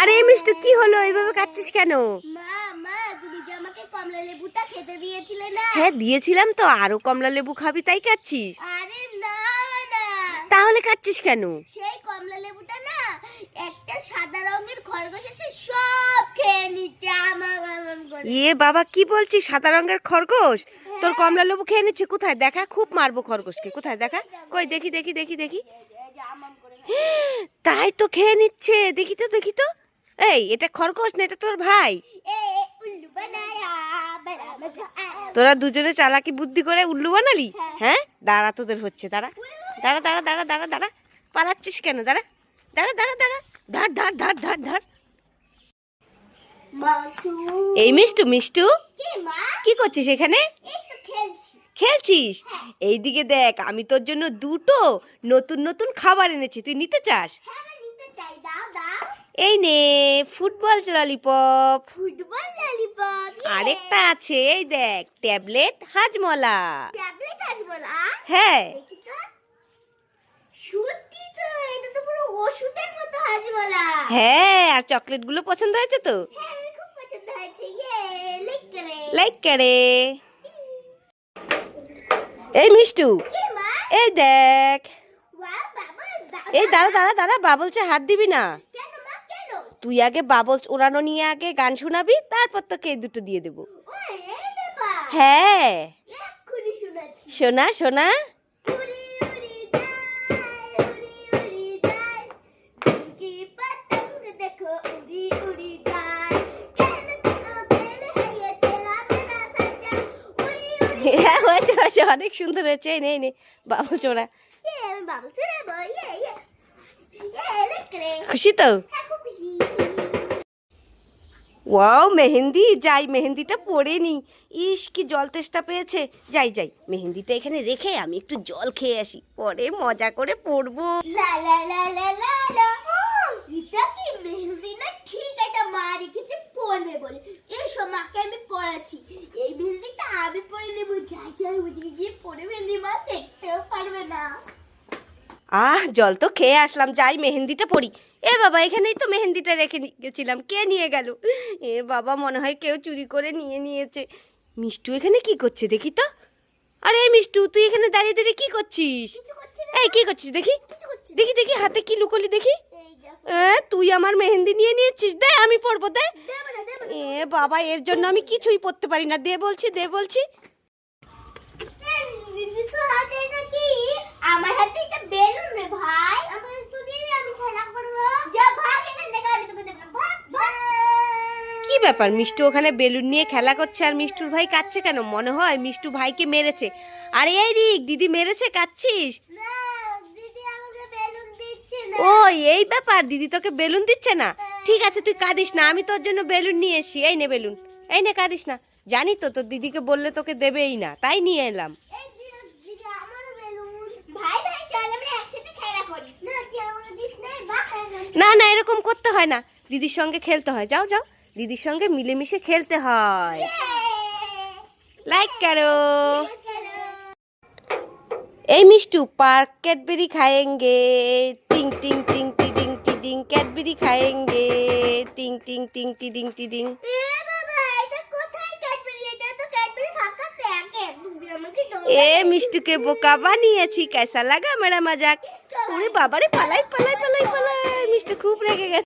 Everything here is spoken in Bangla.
আরে মিষ্টি কি হলো? এইভাবে কাচ্ছিস কেন? হ্যাঁ দিয়েছিলাম তো আরও কমলা লেবু খাবি তাই কাচ্ছিস তাহলে কাচ্ছিস কেন? সেই কমলা লেবুটা না একটা সাদা রঙের খরগোশ এসে সব খেয়ে নিচ্ছে আমার ইয়ে বাবা কি বলছিস? সাদা রঙের খরগোশ? তোর কমলা লেবু খেয়ে নিচ্ছে কোথায়? দেখা খুব মারবো খরগোশকে কোথায়? দেখা? কই দেখি দেখি দেখি দেখি। তাই তো খেয়ে নিচ্ছে। দেখি তো দেখি তো। এই এটা খরগোশ না এটা তোর ভাই। তোরা দুজনে চালাকি বুদ্ধি করে উল্লু বানালি? হ্যাঁ? দাঁড়া তোদের হচ্ছে দাঁড়া। দাঁড়া দাঁড়া দাঁড়া দাঁড়া দাঁড়া। পালাচ্ছিস কেন? দাঁড়া। দাঁড়া দাঁড়া দাঁড়া। ধার ধার ধার ধার ধার। এই মিষ্টু মিষ্টু। কি কি করছিস এখানে? এই তো খেলছি। খেলছিস? এইদিকে দেখ আমি তোর জন্য দুটো নতুন নতুন খাবার এনেছি। তুই নিতে চাস? হ্যাঁ এই নে ফুটবল ললিপপ। ফুটবল ললিপপ আরেকটা আছে এই দেখ ট্যাবলেট হাজমলা। ট্যাবলেট বলা হ্যাঁ। সত্যি তো এটা তো পুরো ওষুধের মতো হাজমলা। হ্যাঁ আর চকলেটগুলো পছন্দ হয়েছে তো? হ্যাঁ খুব পছন্দ হয়েছে ইয়ে লাইক করে। লাইক করে। এই মিষ্টু এই দেখ। এই দাঁড়া দাঁড়া দাঁড়া বাবলসে হাত দিবি না। তুই আগে বাবলস ওড়ানো নিয়ে আগে গান শোনাবি তারপর তোকে এই দুটো দিয়ে দেবো। হ্যাঁ। শোনা শোনা। উড়ি উড়ি উড়ি হ্যাঁ হয়েছে হয়েছে অনেক সুন্দর হয়েছে নেই নেই বাবু চোরা খুশি তো ওয়াও মেহেন্দি যাই মেহেন্দিটা পরে নি ইস কি জল তেষ্টা পেয়েছে যাই যাই মেহেন্দিটা এখানে রেখে আমি একটু জল খেয়ে আসি পরে মজা করে পরবো লা লা লা লা লা ওদিকে গিয়ে পড়ে ফেললি মা দেখতেও পারবে না। আহ জল তো খেয়ে আসলাম যাই মেহেন্দিটা পড়ি। এ বাবা এখানেই তো মেহেন্দিটা রেখে গেছিলাম কে নিয়ে গেল? এ বাবা মনে হয় কেউ চুরি করে নিয়ে নিয়েছে। মিষ্টু এখানে কি করছে দেখি তো? আরে মিষ্টু তুই এখানে দাঁড়িয়ে দাঁড়িয়ে কি করছিস? এই কি করছিস দেখি? দেখি দেখি হাতে কি লুকোলি দেখি? তুই আমার মেহেন্দি নিয়ে নিয়েছিস দে আমি পড়ব দে। এ বাবা এর জন্য আমি কিছুই পড়তে পারি না। দে বলছি দে বলছি এই, দিদি তো হাতে এটা কি আমার হাতে এটা বেলুন রে ভাই? আমি তো দিবি আমি খেলা করব যা ভাগ এখান থেকে আমি তোকে দেবো ভাগ ভাগ কি ব্যাপার মিষ্টু ওখানে বেলুন নিয়ে খেলা করছে আর মিষ্টুর ভাই কাচ্ছে কেন? মনে হয় মিষ্টু ভাইকে মেরেছে। আরে এই রিক দিদি মেরেছে কাচ্ছিস আমাকে ও এই ব্যাপার দিদি তোকে বেলুন দিচ্ছে না? ঠিক আছে তুই কাঁদিস না আমি তোর জন্য বেলুন নিয়ে এসছি। এই নে বেলুন এই নে কাঁদিস না। জানি তো তোর দিদিকে বললে তোকে দেবেই না তাই নিয়ে এলাম এই দিদি দিদি আমারও বেলুন ভাই ভাই চল আমরা একসাথে খেলা করি না তুই আমাকে দিস না না, এরকম করতে হয় না। দিদির সঙ্গে খেলতে হয়। যাও যাও। দিদির সঙ্গে মিলেমিশে খেলতে হয়। লাইক করো। এই মিষ্টু পার্ক ক্যাডবেরি খায়েঙ্গে। টিং টিং টিং, টিডিং টিডিং, ক্যাডবেরি খায়েঙ্গে। টিং টিং টিং, টিডিং টিডিং। এ মিষ্টুকে বোকা বানিয়েছি, কেসা লাগা মেরা মজাক। ওরে বাবারে, পালাই পালাই পালাই পালাই। মিষ্টু খুব রেগে গেছে।